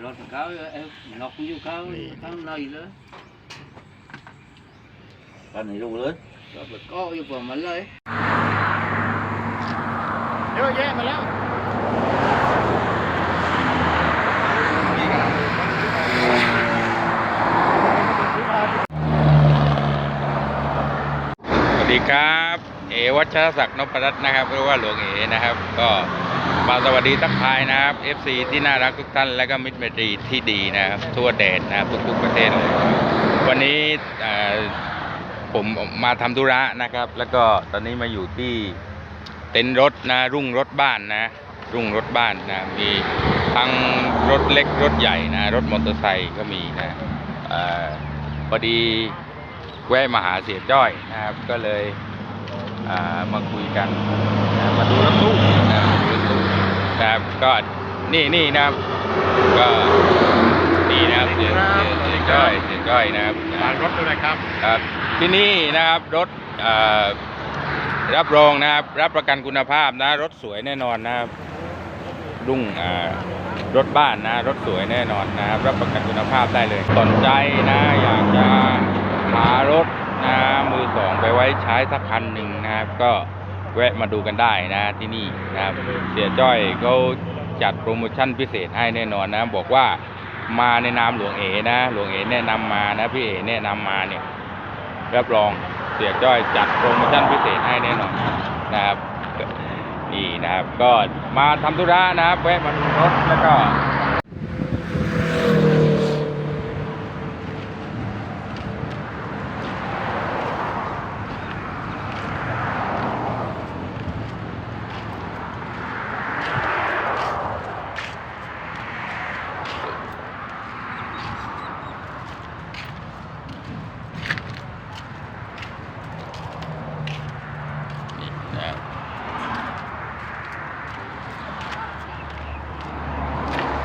รถเขาเอ้ยล็อกอยู่เขานี่ข้างในเลยกันให้ดูเลยรถก็อยู่ประมาณเลยเยอะแยะมาแล้วสวัสดีครับ เอวัชรศักดิ์นพรัตน์นะครับหรือว่าหลวงเอนะครับ ก็ มาสวัสดีทักทายนะครับ FC ที่น่ารักทุกท่านและก็มิตรไมตรีที่ดีนะครับ ทั่วแดนนะครับทุกๆประเทศเลยวันนี้ผมมาทำธุระนะครับ แล้วก็ตอนนี้มาอยู่ที่เต็นท์รถนะรุ่งรถบ้านนะ รุ่งรถบ้านนะมีทั้งรถเล็กรถใหญ่นะรถมอเตอร์ไซค์ก็มีนะอพอดีแวะมาหาเสียจ้อยนะครับ ก็เลยามาคุยกันมาดูรถตู้นะมาดูรถตู้ นะครับ ก็นี่นี่นะครับ ก็นี่นะครับเสียเสียเสียจ้อยเสียจ้อยนะครับฝากรถด้วยนะครับครับ ที่นี่นะครับรถเอ่อรับรองนะครับ รับประกันคุณภาพนะ รถสวยแน่นอนนะครับรุ่งอ่ารถบ้านนะ รถสวยแน่นอนนะครับ รับประกันคุณภาพได้เลยสนใจนะ อยากจะหารถนะมือสองไปไว้ใช้สักคันหนึ่งนะครับก็ แวะมาดูกันได้นะที่นี่นะครับเสียจ้อยเขาจัดโปรโมชั่นพิเศษให้แน่นอนนะ บอกว่ามาในนามหลวงเอนะ หลวงเอแนะนำมานะพี่เอแนะนำมาเนี่ยรับรองเสียจ้อยจัดโปรโมชั่นพิเศษให้แน่นอนนะครับนี่นะครับ ก็มาทำธุระนะครับแวะมาดูรถแล้วก็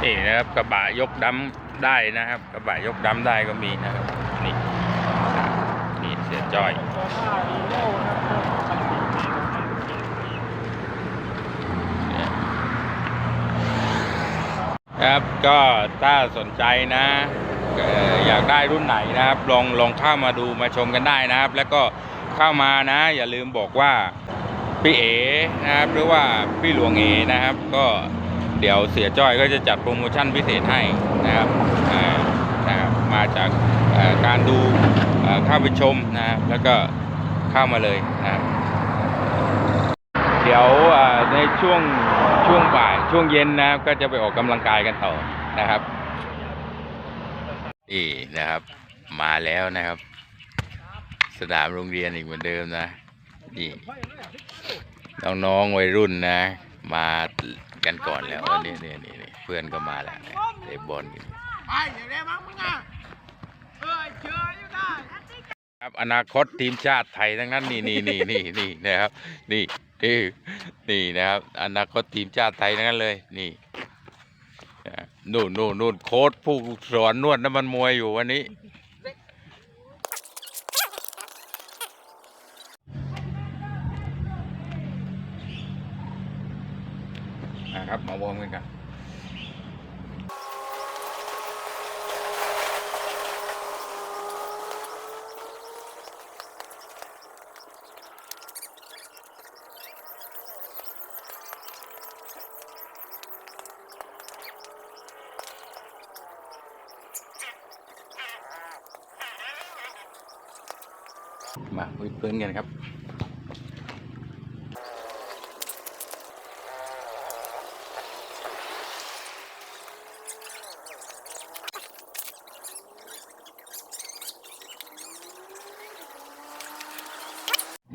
นี่นะครับ กระบะยกดำได้นะครับ กระบะยกดำได้ก็มีนะครับนี่นี่เสียจ้อยครับก็ถ้าสนใจนะเอ่ออยากได้รุ่นไหนนะครับ ลองลองเข้ามาดูมาชมกันได้นะครับ แล้วก็เข้ามานะ อย่าลืมบอกว่าพี่เอนะครับ หรือว่าพี่หลวงเอนะครับ ก็ เดี๋ยวเสียจ้อยก็จะจัดโปรโมชั่นพิเศษให้นะครับนะครับมาจากการดูเข้าไปชมนะครับแล้วก็เข้ามาเลยนะครับเดี๋ยวในช่วงช่วงบ่ายช่วงเย็นนะครับก็จะไปออกกำลังกายกันต่อนะครับนี่นะครับ มาแล้วนะครับ สนามโรงเรียนอีกเหมือนเดิมนะนี่น้องๆวัยรุ่นนะ มา กันก่อนแล้วนี่นี่นี่นี่เพื่อนก็มาแล้วเตะบอลกันไปเดี๋ยวได้มั้งมึงอะเอ้ยเจออยู่ได้ครับอนาคตทีมชาติไทยทั้งนั้นนี่นี่นี่นี่นี่นะครับ นี่นี่นี่นะครับ อนาคตทีมชาติไทยทั้งนั้นเลย นี่นะนู่นนู่นนู่นโค้ชผู้สอนนวดน้ำมันมวยอยู่วันนี้ นะครับ มาวอร์มกันกันมาวิดพื้นกันครับ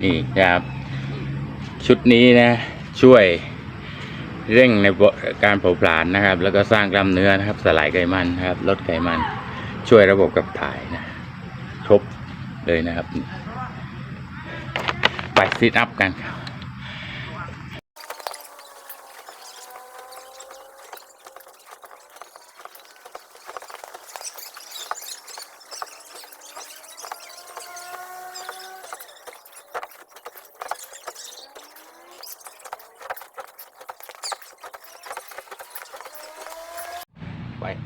นี่นะครับ ชุดนี้นะ ช่วยเร่งในการเผาผลาญนะครับ แล้วก็สร้างกล้ามเนื้อนะครับ สลายไขมันนะครับ ลดไขมัน ช่วยระบบกับถ่ายนะครบเลยนะครับ ไปซิทอัพกันครับ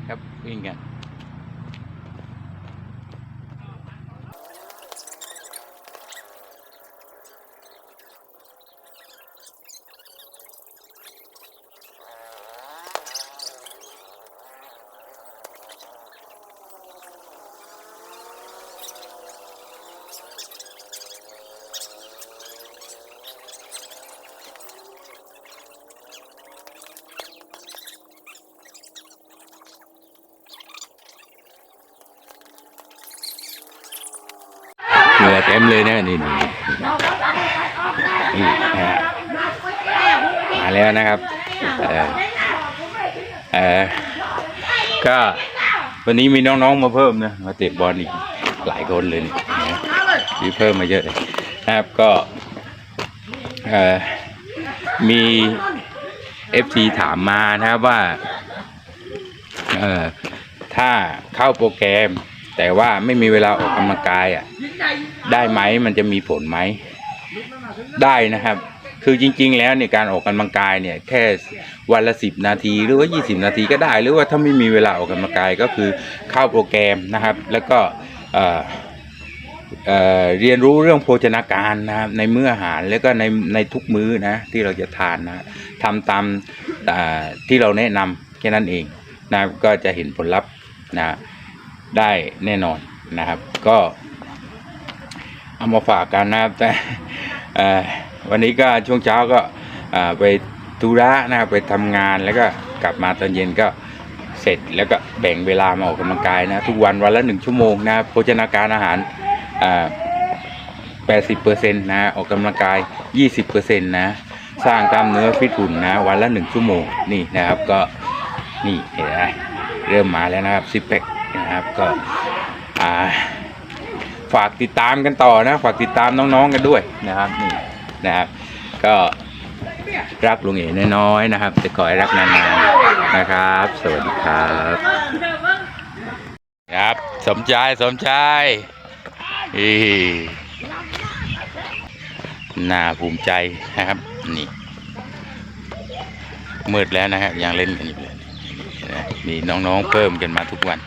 ครับวิ่งกัน เหงื่อเต็มเลยนะนี่นี่นี่นะฮะมาแล้วนะครับเออเออก็วันนี้มีน้องๆมาเพิ่มนะมาเตะบอลอีกหลายคนเลยนี่นะมีเพิ่มมาเยอะเลยนะครับก็เออมีเอฟซีถามมานะครับว่าเออถ้าเข้าโปรแกรม แต่ว่าไม่มีเวลาออกกำลังกายอะ ได้ไหมมันจะมีผลไหมได้นะครับ คือจริง ๆ แล้วเนี่ยการออกกำลังกายเนี่ยแค่วันละสิบนาทีหรือว่ายี่สิบนาทีก็ได้ หรือว่าถ้าไม่มีเวลาออกกำลังกายก็คือเข้าโปรแกรมนะครับ แล้วก็เอ่อเออเรียนรู้เรื่องโภชนาการนะครับในมื้ออาหารแล้วก็ในในทุกมื้อนะที่เราจะทานนะทำตามที่เราแนะนำแค่นั้นเองนะก็จะเห็นผลลัพธ์นะได้แน่นอนนะครับ ก็ เอามาฝากกันนะครับแต่วันนี้ก็ช่วงเช้าก็ไปธุระนะครับไปทำงานแล้วก็กลับมาตอนเย็นก็เสร็จแล้วก็แบ่งเวลามาออกกำลังกายนะ ทุกวันวันละหนึ่งชั่วโมงนะโภชนาการอาหารแปดสิบเปอร์เซ็นต์นะออกกำลังกายยี่สิบเปอร์เซ็นต์นะสร้างกล้ามเนื้อฟิตหุ่นนะวันละหนึ่งชั่วโมงนี่นะครับก็นี่เห็นไหมเริ่มมาแล้วนะครับซิปแพคนะครับก็อ่า ฝากติดตามกันต่อนะ ฝากติดตามน้องๆกันด้วยนะครับนี่นะครับก็รักลุงเอ๋น้อยๆนะครับจะขอให้รักนานๆนะครับ สวัสดีครับครับ สมชายสมชายอีน่าภูมิใจนะครับนี่มืดแล้วนะครับยังเล่นกันอยู่เลยนี่น้องๆเพิ่มกันมาทุกวัน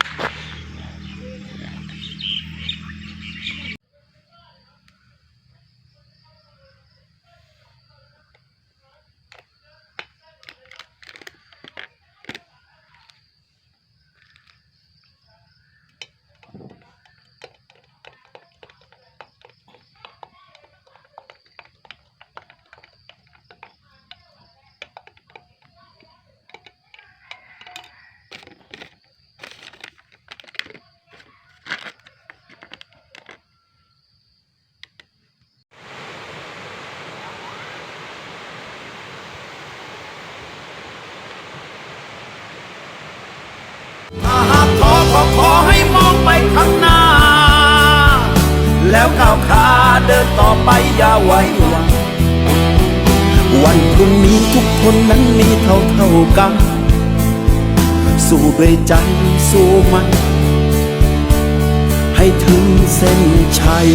เดินต่อไปอย่าไว้หวังวันพรุ่งนี้ทุกคนนั้นมีเท่าเท่ากัน สู้ด้วยใจสู้มัน ให้ถึงเส้นชัย